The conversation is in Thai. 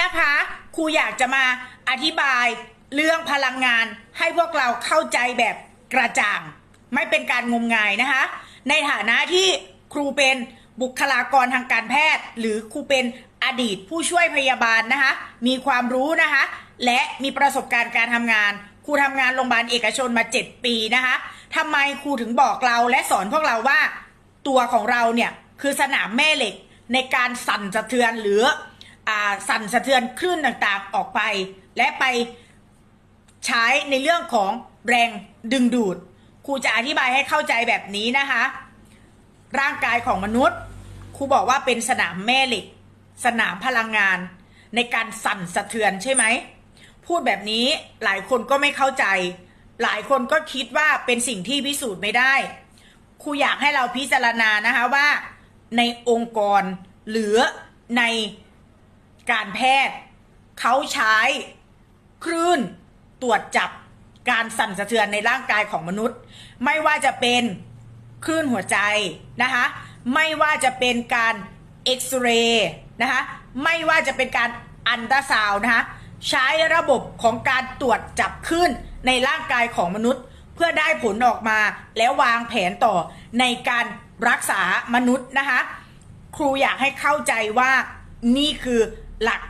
นะคะครูอยากจะมาอธิบายเรื่องพลังงานให้พวกเราเข้าใจแบบกระจ่าง ไม่เป็นการงมงายนะคะ ในฐานะที่ครูเป็นบุคลากรทางการแพทย์ หรือครูเป็นอดีตผู้ช่วยพยาบาลนะคะ มีความรู้นะคะ และมีประสบการณ์การทำงานครูทำงานโรงพยาบาลเอกชนมา 7 ปีนะคะทำไมครูถึงบอกเราและสอนพวกเราว่า ตัวของเราเนี่ยคือสนามแม่เหล็กในการสั่นสะเทือนหรือ สั่นสะเทือนคลื่นต่างๆออกไป และไปใช้ในเรื่องของแรงดึงดูดครูจะอธิบายให้เข้าใจแบบนี้นะคะ ร่างกายของมนุษย์ครูบอกว่าเป็นสนามแม่เหล็ก สนามพลังงาน ในการสั่นสะเทือนใช่ไหมพูดแบบนี้หลายคนก็ไม่เข้าใจ หลายคนก็คิดว่าเป็นสิ่งที่พิสูจน์ไม่ได้ครูอยากให้เราพิจารณานะคะว่า ในองค์กรหรือใน การแพทย์ เขาใช้คลื่นตรวจจับการสั่นสะเทือนในร่างกายของมนุษย์ ไม่ว่าจะเป็นคลื่นหัวใจนะคะไม่ว่าจะเป็นการเอ็กซเรย์นะคะไม่ว่าจะเป็นการอันตราซาวน์นะคะใช้ระบบของการตรวจจับคลื่นในร่างกายของมนุษย์ เพื่อได้ผลออกมาแล้ววางแผนต่อในการรักษามนุษย์นะคะครูอยากให้เข้าใจว่านี่คือ หลัก